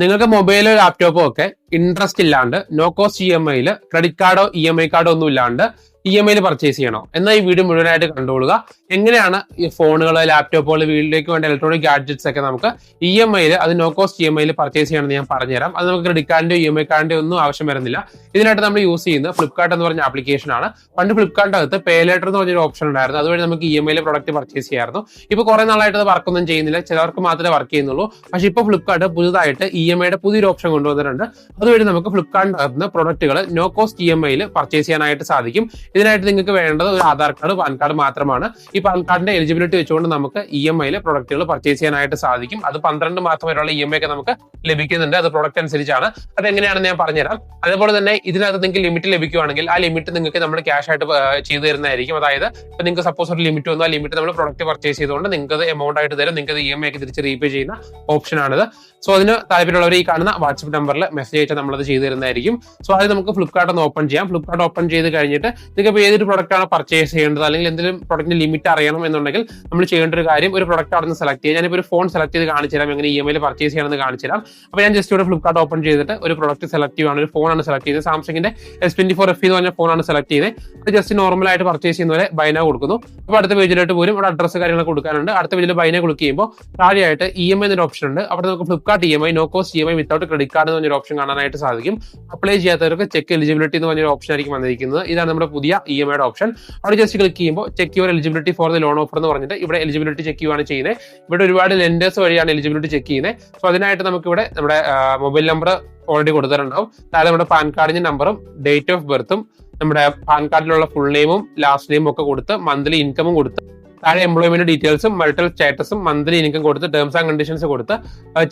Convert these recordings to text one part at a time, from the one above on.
നിങ്ങൾക്ക് മൊബൈലോ ലാപ്ടോപ്പോ ഒക്കെ ഇൻട്രസ്റ്റ് ഇല്ലാണ്ട് നോ കോസ്റ്റ് ഇ എം ഐയിൽ ക്രെഡിറ്റ് കാർഡോ ഇ എം ഐ കാർഡോ ഒന്നും ഇല്ലാണ്ട് ഇ എം ഐയിൽ പർച്ചേസ് ചെയ്യണോ? എന്നാൽ ഈ വീഡിയോ മുഴുവനായിട്ട് കണ്ടുകൊള്ളുക. എങ്ങനെയാണ് ഈ ഫോണുകൾ ലാപ്ടോപ്പുകൾ വീട്ടിലേക്ക് വേണ്ട ഇലക്ട്രോണിക് ഗാഡ്ജറ്റ്സ് ഒക്കെ നമുക്ക് ഇ എം ഐയിൽ അത് നോ കോസ്റ്റ് ഇ എം ഐയിൽ പർച്ചേസ് ചെയ്യണമെന്ന് ഞാൻ പറഞ്ഞുതരാം. അത് നമുക്ക് ക്രെഡിറ്റ് കാർഡിന്റെ ഇ എം ഐ കാർഡിന്റെ ഒന്നും ആവശ്യം വരുന്നില്ല. ഇതിനായിട്ട് നമ്മൾ യൂസ് ചെയ്യുന്നത് ഫ്ലിപ്കാർട്ട് എന്ന് പറഞ്ഞ ആപ്ലിക്കേഷൻ ആണ്. പണ്ട് ഫ്ലിപ്കാർട്ടിന്റെ അകത്ത് പേ ലേറ്റർ എന്ന് പറഞ്ഞൊരു ഓപ്ഷൻ ഉണ്ടായിരുന്നു. അതുവഴി നമുക്ക് ഇ എം ഐയിൽ പ്രൊഡക്റ്റ് പർച്ചേസ് ചെയ്യായിരുന്നു ഇപ്പോൾ കുറെ നാളായിട്ട് അത് വർക്കൊന്നും ചെയ്യുന്നില്ല. ചിലർക്ക് മാത്രമേ വർക്ക് ചെയ്യുന്നുള്ളൂ. പക്ഷെ ഇപ്പോൾ ഫ്ലിപ്കാർട്ട് പുതുതായിട്ട് ഇ എം ഐയുടെ പുതിയൊരു ഓപ്ഷൻ കൊണ്ടുവന്നിട്ടുണ്ട്. അതുവഴി നമുക്ക് ഫ്ലിപ്കാർട്ടിന്റെ അകത്ത് പ്രൊഡക്റ്റുകൾ നോ കോസ്റ്റ് ഇ എം ഐയിൽ പർച്ചേസ് ചെയ്യാനായിട്ട് സാധിക്കും. ഇതിനായിട്ട് നിങ്ങൾക്ക് വേണ്ടത് ഒരു ആധാർ കാർഡ് പാൻ കാർഡ് മാത്രമാണ്. ഈ പാൻ കാർഡിന്റെ എലിജിബിലിറ്റി വെച്ചുകൊണ്ട് നമുക്ക് ഇ എം ഐയിൽ പ്രൊഡക്റ്റുകൾ പർച്ചേസ് ചെയ്യാനായിട്ട് സാധിക്കും. അത് പന്ത്രണ്ട് മാസം വരെയുള്ള ഇ എം ഐ നമുക്ക് ലഭിക്കുന്നുണ്ട്. അത് പ്രൊഡക്റ്റ് അനുസരിച്ചാണ്. അത് എങ്ങനെയാണെന്ന് ഞാൻ പറഞ്ഞുതരാം. അതേപോലെ തന്നെ ഇതിനകത്ത് നിങ്ങൾക്ക് ലിമിറ്റ് ലഭിക്കുകയാണെങ്കിൽ ആ ലിമിറ്റ് നിങ്ങൾക്ക് നമ്മൾ ക്യാഷ് ആയിട്ട് ചെയ്തു തരുന്നതായിരിക്കും. അതായത് ഇപ്പൊ നിങ്ങൾക്ക് സപ്പോസ് ഒരു ലിമിറ്റ് വന്നു. ആ ലിമിറ്റ് നമ്മൾ പ്രൊഡക്റ്റ് പർച്ചേസ് ചെയ്തുകൊണ്ട് നിങ്ങൾക്ക് എമൗണ്ട് ആയിട്ട് തരും. നിങ്ങൾക്ക് ഇ എം ഐ ഒക്കെ തിരിച്ച് റീപേ ചെയ്യുന്ന ഓപ്ഷനാണിത് സോ അതിന് താല്പര്യമുള്ളവർ ഈ കാണുന്ന വാട്സ്ആപ്പ് നമ്പറിൽ മെസ്സേജ് അയച്ചാൽ നമ്മളത് ചെയ്തു തരുന്നതായിരിക്കും. സോ അത് നമുക്ക് ഫ്ലിപ്കാർട്ട് ഒന്ന് ഓപ്പൺ ചെയ്യാം. ഫ്ലിപ്കാർട്ട് ഓപ്പൺ ചെയ്ത് കഴിഞ്ഞിട്ട് നിങ്ങൾക്ക് ഏതൊരു പ്രൊഡക്റ്റ് ആണ് പർച്ചേസ് ചെയ്യേണ്ടത്? അല്ലെങ്കിൽ എന്തെങ്കിലും പ്രൊഡക്റ്റിന്റെ ലിമിറ്റ് അറിയണം എന്നുണ്ടെങ്കിൽ നമ്മൾ ചെയ്യേണ്ട ഒരു കാര്യം ഒരു പ്രൊഡക്റ്റ് അവിടെ നിന്ന് സെലക്ട് ചെയ്യാം ഞാനിപ്പോൾ ഒരു ഫോൺ സെലക്ട് ചെയ്ത് കാണിച്ചു തരാം. എങ്ങനെ ഇ എം ഐയിൽ പർച്ചേസ് ചെയ്യണമെന്ന് കാണിച്ചു തരാം. അപ്പോൾ ഞാൻ ജസ്റ്റ് ഇവിടെ ഫ്ലിപ്കാർട്ട് ഓപ്പൺ ചെയ്തിട്ട് ഒരു പ്രൊഡക്റ്റ് സെലക്ട് ചെയ്യുകയാണ് ഒരു ഫോണാണ് സെലക്ട് ചെയ്തത് സാംസങ്ങിന്റെ എസ് ട്വന്റി ഫോർ എഫ് എന്ന് പറഞ്ഞ ഫോണാണ് സെലക്ട് ചെയ്തത് അത് ജസ്റ്റ് നോർമൽ ആയിട്ട് പർച്ചേസ് ചെയ്യുന്നവരെ ബൈന കൊടുക്കുന്നു. അപ്പോൾ അടുത്ത പേജിലോട്ട് പോലും ഇവിടെ അഡ്രസ്സ് കാര്യങ്ങളൊക്കെ കൊടുക്കാനുണ്ട്. അടുത്ത പേജിൽ ബൈന ക്ലിക്ക് ചെയ്യുമ്പോൾ താഴെയായിട്ട് ഇ എം ഐ എന്നൊരു ഓപ്ഷൻ ഉണ്ട്. അവിടെ നമുക്ക് Flipkart E M I no cost E M I without credit card എന്ന് പറഞ്ഞൊരു ഓപ്ഷൻ കാണാനായിട്ട് സാധിക്കും. അപ്ലൈ ചെയ്യാത്തവർക്ക് ചെക്ക് എലിജിബിലിറ്റി എന്ന് പറഞ്ഞൊരു ഓപ്ഷൻ ആയിരിക്കും വന്നിരിക്കുന്നത്. ഇതാണ് നമ്മുടെ പുതിയ ഇ എം ഐയുടെ ഓപ്ഷൻ അവിടെ ജസ്റ്റ് ക്ലിക്ക് ചെയ്യുമ്പോൾ check your eligibility for the loan offer എന്ന് പറഞ്ഞിട്ട് ഇവിടെ എലിജിബിലിറ്റി ചെക്ക് ചെയ്യുവാണ് ചെയ്യുന്നത് ഇവിടെ ഒരുപാട് ലെൻഡേഴ്സ് വഴിയാണ് എലിജിബിലിറ്റി ചെക്ക് ചെയ്യുന്നത് സോ അതിനായിട്ട് നമുക്ക് ഇവിടെ നമ്മുടെ മൊബൈൽ നമ്പർ ഓൾറെഡി കൊടുത്തിട്ടുണ്ടാവും. താഴെ നമ്മുടെ പാൻ കാർഡിന്റെ നമ്പറും ഡേറ്റ് ഓഫ് ബർത്തും നമ്മുടെ പാൻ കാർഡിലുള്ള ഫുൾ നെയിമും ലാസ്റ്റ് നെയിമും ഒക്കെ കൊടുത്ത് മന്ത്ലി ഇൻകമും കൊടുത്ത് താഴെ എംപ്ലോയ്മെന്റ് ഡീറ്റെയിൽസും മൾട്ടൽ സ്റ്റാറ്റസും മന്ത്ലി ഇൻകം കൊടുത്ത് ടേംസ് ആൻഡ് കണ്ടീഷൻസ് കൊടുത്ത്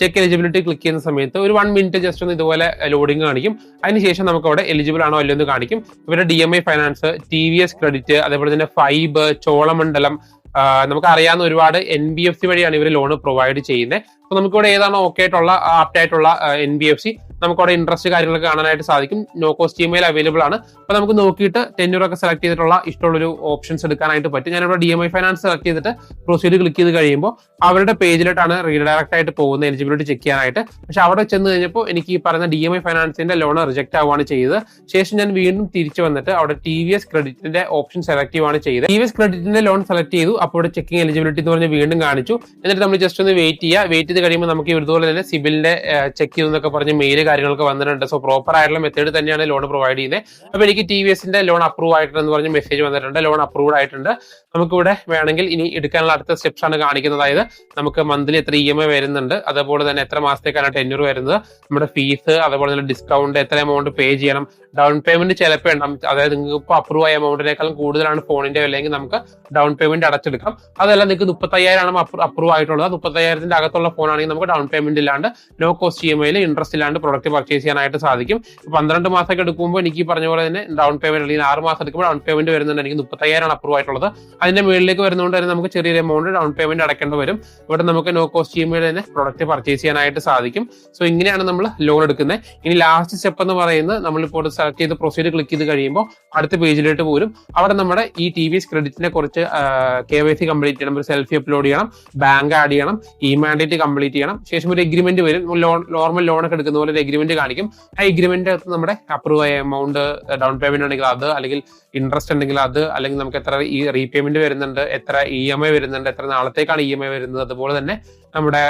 ചെക്ക് എലിജിബിലിറ്റി ക്ലിക്ക് ചെയ്യുന്ന സമയത്ത് ഒരു വൺ മിനിറ്റ് ജസ്റ്റ് ഒന്ന് ഇതുപോലെ ലോഡിംഗ് കാണിക്കും. അതിനുശേഷം നമുക്ക് അവിടെ എലിജിബിൾ ആണോ അല്ലയോ എന്ന് കാണിക്കും. ഇവരുടെ D M I finance T V S credit അതേപോലെ തന്നെ ഫൈബ് ചോളമണ്ഡലം നമുക്ക് അറിയാവുന്ന ഒരുപാട് എൻ ബി എഫ് സി വഴിയാണ് ഇവർ ലോൺ പ്രൊവൈഡ് ചെയ്യുന്നത് അപ്പൊ നമുക്കിവിടെ ഏതാണോ ഓക്കെ ആയിട്ടുള്ള ആപ്റ്റ് ആയിട്ടുള്ള എൻ ബി എഫ് സി നമുക്കവിടെ ഇൻട്രസ്റ്റ് കാര്യങ്ങളൊക്കെ കാണാനായിട്ട് സാധിക്കും. നോ കോസ്റ്റ് ഇമെയിൽ അവൈലബിൾ ആണ്. അപ്പൊ നമുക്ക് നോക്കിയിട്ട് ടെന്നൂർ ഒക്കെ സെലക്ട് ചെയ്തിട്ടുള്ള ഇഷ്ടമുള്ളൊരു ഓപ്ഷൻസ് എടുക്കാനായിട്ട് പറ്റും. ഞാനിവിടെ D M I finance select ചെയ്തിട്ട് പ്രൊസീഡ് ക്ലിക്ക് ചെയ്ത് കഴിയുമ്പോൾ അവരുടെ പേജിലോട്ടാണ് റീഡയറക്റ്റ് ആയിട്ട് പോകുന്നത് എലിജിബിലിറ്റി ചെക്ക് ചെയ്യാനായിട്ട്. പക്ഷെ അവിടെ ചെന്ന് കഴിഞ്ഞപ്പോൾ എനിക്ക് ഈ പറയുന്ന ഡി എം ഐ ഫൈനാൻസിന്റെ ലോൺ റിജക്ട് ആവുകയാണ് ചെയ്തത്. ശേഷം ഞാൻ വീണ്ടും തിരിച്ചു വന്നിട്ട് അവിടെ ടി വി എസ് ക്രെഡിറ്റിന്റെ ഓപ്ഷൻ സെലക്ട് ചെയ്യുവാണ് ചെയ്തത്. ടി വി എസ് ക്രെഡിറ്റിന്റെ ലോൺ സെലക്ട് ചെയ്തു. അപ്പോൾ ചെക്കിംഗ് എലിജിബിലിറ്റി എന്ന് പറഞ്ഞ് വീണ്ടും കാണിച്ചു. എന്നിട്ട് നമ്മൾ ജസ്റ്റ് ഒന്ന് വെയിറ്റ് ചെയ്യുക. വെയിറ്റ് ചെയ്ത് കഴിയുമ്പോൾ നമുക്ക് ഇതുപോലെ തന്നെ സിബിലിന്റെ ചെക്ക് ചെയ്യുന്നൊക്കെ പറഞ്ഞ് മെയിൽ കാര്യങ്ങളൊക്കെ വന്നിട്ടുണ്ട്. സോ പ്രോപ്പർ ആയിട്ടുള്ള മെത്തേഡ് തന്നെയാണ് ലോൺ പ്രൊവൈഡ് ചെയ്യുന്നത്. അപ്പോൾ എനിക്ക് ടി വി എസിന്റെ ലോൺ അപ്രൂവ് ആയിട്ടുണ്ടെന്ന് പറഞ്ഞ് മെസ്സേജ് വന്നിട്ടുണ്ട്. ലോൺ അപ്രൂവ്ഡ് ആയിട്ടുണ്ട്. നമുക്ക് ഇവിടെ വേണമെങ്കിൽ ഇനി എടുക്കാനുള്ള അടുത്ത സ്റ്റെപ്സ് ആണ് കാണിക്കുന്നത്. അതായത് നമുക്ക് മന്ത്ലി എത്ര ഇ എം ഐ വരുന്നുണ്ട്. അതുപോലെ തന്നെ എത്ര മാസത്തേക്കാണ് ടെന്യൂർ വരുന്നത്. നമ്മുടെ ഫീസ് അതുപോലെ തന്നെ ഡിസ്കൗണ്ട് എത്ര എമൗണ്ട് പേ ചെയ്യണം. ഡൗൺ പേയ്മെന്റ് ചിലപ്പോൾ ഉണ്ടാവും അതായത് നിങ്ങൾക്ക് ഇപ്പോൾ അപ്രൂവ് ആയ എമൗണ്ടിനേക്കാളും കൂടുതലാണ് ഫോണിന്റെ അല്ലെങ്കിൽ നമുക്ക് ഡൗൺ പേയ്മെന്റ് അടച്ചെടുക്കാം. അതല്ല നിങ്ങൾക്ക് മുപ്പത്തയ്യായിരം ആണ് അപ്രൂവ് ആയിട്ടുള്ളത്. മുപ്പത്തയ്യായിരത്തിന്റെ അകത്തുള്ള ഫോൺ ആണെങ്കിൽ നമുക്ക് ഡൗൺ പേയ്മെന്റ് ഇല്ലാണ്ട് ലോ കോസ്റ്റ് ഇ എം ഐയിൽ ഇൻട്രസ്റ്റ് ഇല്ലാണ്ട് പ്രൊഡക്റ്റ് പർച്ചേസ് ചെയ്യാനായിട്ട് സാധിക്കും. പന്ത്രണ്ട് മാസമൊക്കെ എടുക്കുമ്പോൾ എനിക്ക് പറഞ്ഞ പോലെ തന്നെ ഡൗൺ പേയ്മെന്റ് അല്ലെങ്കിൽ ആറ് മാസം എടുക്കുമ്പോൾ ഡൗൺ പേയ്മെന്റ് വരുന്നുണ്ട്. എനിക്ക് മുപ്പത്തയ്യായിരം അപ്രൂവ് ആയിട്ടുള്ളത്. അതിന്റെ മുകളിലേക്ക് വരുന്നതുകൊണ്ട് തന്നെ നമുക്ക് ചെറിയൊരു എമൗണ്ട് ഡൗൺ പേയ്മെന്റ് അടക്കേണ്ടി വരും. ഇവിടെ നമുക്ക് നോ കോസ്റ്റ് ഇ എം ഐയിൽ തന്നെ പ്രൊഡക്റ്റ് പർച്ചേസ് ചെയ്യാനായിട്ട് സാധിക്കും. സോ ഇങ്ങനെയാണ് നമ്മൾ ലോൺ എടുക്കുന്നത്. ഇനി ലാസ്റ്റ് സ്റ്റെപ്പ് എന്ന് പറയുന്നത് നമ്മളിപ്പോൾ സെലക്ട് ചെയ്ത് പ്രൊസീഡ് ക്ലിക്ക് ചെയ്ത് കഴിയുമ്പോൾ അടുത്ത പേജിലോട്ട് പോരും. അവിടെ നമ്മുടെ ഈ ടി വി എസ് ക്രെഡിറ്റിനെ കുറിച്ച് കെ വൈ സി കംപ്ലീറ്റ് ചെയ്യണം. ഒരു സെൽഫി അപ്ലോഡ് ചെയ്യണം. ബാങ്ക് ആഡ് ചെയ്യണം. ഇ മാൻഡേറ്റ് കംപ്ലീറ്റ് ചെയ്യണം. ശേഷം ഒരു എഗ്രിമെന്റ് വരും. ലോൺ നോർമൽ ലോൺ ഒക്കെ എടുക്കുന്ന പോലെ ഒരു എഗ്രിമെന്റ് കാണിക്കും. ആ എഗ്രിമെന്റ് അകത്ത് നമ്മുടെ അപ്രൂവ് ആയ എമൗണ്ട് ഡൗൺ പേയ്മെന്റ് ഉണ്ടെങ്കിൽ അത് അല്ലെങ്കിൽ ഇൻട്രസ്റ്റ് ഉണ്ടെങ്കിൽ അത് അല്ലെങ്കിൽ നമുക്ക് എത്ര ഈ റീപേയ്മെന്റ് വരുന്നുണ്ട് എത്ര ഇ എം ഐ വരുന്നുണ്ട് എത്ര നാളത്തേക്കാണ് ഇ എം ഐ വരുന്നത് അതുപോലെ തന്നെ നമ്മുടെ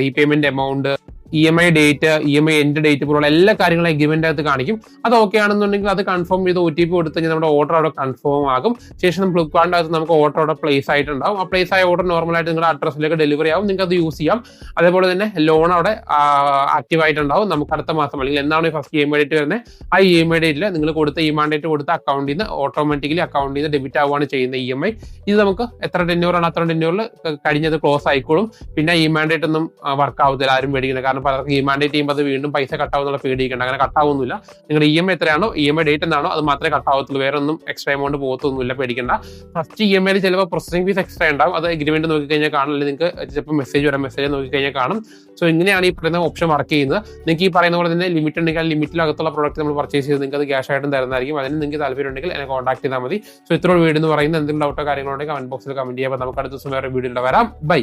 repayment amount E M I date E M I end date പോലുള്ള എല്ലാ കാര്യങ്ങളും എഗ്രിമെന്റ് അകത്ത് കാണിക്കും. അത് ഓക്കെ ആണെന്നുണ്ടെങ്കിൽ അത് കൺഫേം ചെയ്ത് ഒ ടി പി കൊടുത്ത് കഴിഞ്ഞാൽ നമ്മുടെ ഓർഡർ അവിടെ കൺഫേം ആകും. ശേഷം ഫ്ലിപ്കാർട്ടിന്റെ അകത്ത് നമുക്ക് ഓർഡർ അവിടെ പ്ലേസ് ആയിട്ടുണ്ടാവും. ആ പ്ലേസ് ആയ ഓർഡർ നോർമലായിട്ട് നിങ്ങളുടെ അഡ്രസ്സിലേക്ക് ഡെലിവറി ആവും. നിങ്ങൾക്ക് അത് യൂസ് ചെയ്യാം. അതേപോലെ തന്നെ ലോൺ അവിടെ ആക്റ്റീവ് ആയിട്ടുണ്ടാവും. നമുക്ക് അടുത്ത മാസം അല്ലെങ്കിൽ എന്താണ് first E M I date വരുന്നത്? ആ ഇ എം ഐ ഡേറ്റിൽ നിങ്ങൾ കൊടുത്ത ഇ എം ഡേറ്റ് കൊടുത്ത അക്കൗണ്ടിൽ നിന്ന് ഓട്ടോമാറ്റിക്കലി അക്കൗണ്ടിൽ നിന്ന് ഡെബിറ്റ് ആവുകയാണ് ചെയ്യുന്ന ഇ എം ഐ ഇത് നമുക്ക് എത്ര ടെന്നൂറാണ് അത്ര ടെന്നൂറിൽ കഴിഞ്ഞത് ക്ലോസ് ആയിക്കോളും. പിന്നെ ഇ മാൻഡേറ്റ് ഒന്നും വർക്ക് ആവത്തില്ല. ആരും മേടിക്കുന്നത് കാരണം പലർക്കും ഇ മാൻഡേറ്റ് ചെയ്യുമ്പോൾ അത് വീണ്ടും പൈസ കട്ടാവുന്നുള്ള പേടിക്കേണ്ട അങ്ങനെ കട്ടാവുന്നില്ല നിങ്ങളുടെ ഇ എം ഐ എത്രയാണോ ഇ എം ഐ ഡേറ്റ് എന്താണോ അത് മാത്രമേ കട്ടാവത്തുള്ളൂ വേറെ ഒന്നും എക്സ്ട്രാ എമൗണ്ട് പോകത്തൊന്നുമില്ല പേടിക്കേണ്ട. ഫസ്റ്റ് ഇ എം ഐയിൽ ചിലപ്പോൾ പ്രോസസിംഗ് ഫീസ് എക്സ്ട്രാ ഉണ്ടാവും. അത് എഗ്രിമെന്റ് നോക്കി കഴിഞ്ഞാൽ കാണും. അല്ലെങ്കിൽ നിങ്ങൾക്ക് ചിലപ്പോൾ മെസ്സേജ് വരാം. മെസ്സേജ് നോക്കി കഴിഞ്ഞാൽ കാണും. സോ ഇങ്ങനെയാണ് ഈ പറയുന്ന ഓപ്ഷൻ വർക്ക് ചെയ്യുന്നത്. നിങ്ങൾക്ക് ഈ പറയുന്ന പോലെ തന്നെ ലിമിറ്റ് ഉണ്ടെങ്കിൽ ആ ലിമിറ്റിനകത്തുള്ള പ്രോഡക്റ്റ് നമ്മൾ പർച്ചേസ് ചെയ്ത് നിങ്ങൾക്ക് അത് ക്യാഷ് ആയിട്ടും തരുന്നതായിരിക്കും. അതിന് നിങ്ങൾക്ക് താല്പര്യം ഉണ്ടെങ്കിൽ എന്നെ കോൺടാക്ട് ചെയ്താൽ മതി. സോ ഇത്രയും വീഡിയോ എന്ന് പറയുന്നത്. എന്തെങ്കിലും ഡൗട്ടോ കാര്യങ്ങളുണ്ടെങ്കിൽ കമന്റ് ബോക്സിൽ കമന്റ് ചെയ്യാം നമുക്ക് അടുത്ത ദിവസം വേറെ വീഡിയോ വരാം. ബൈ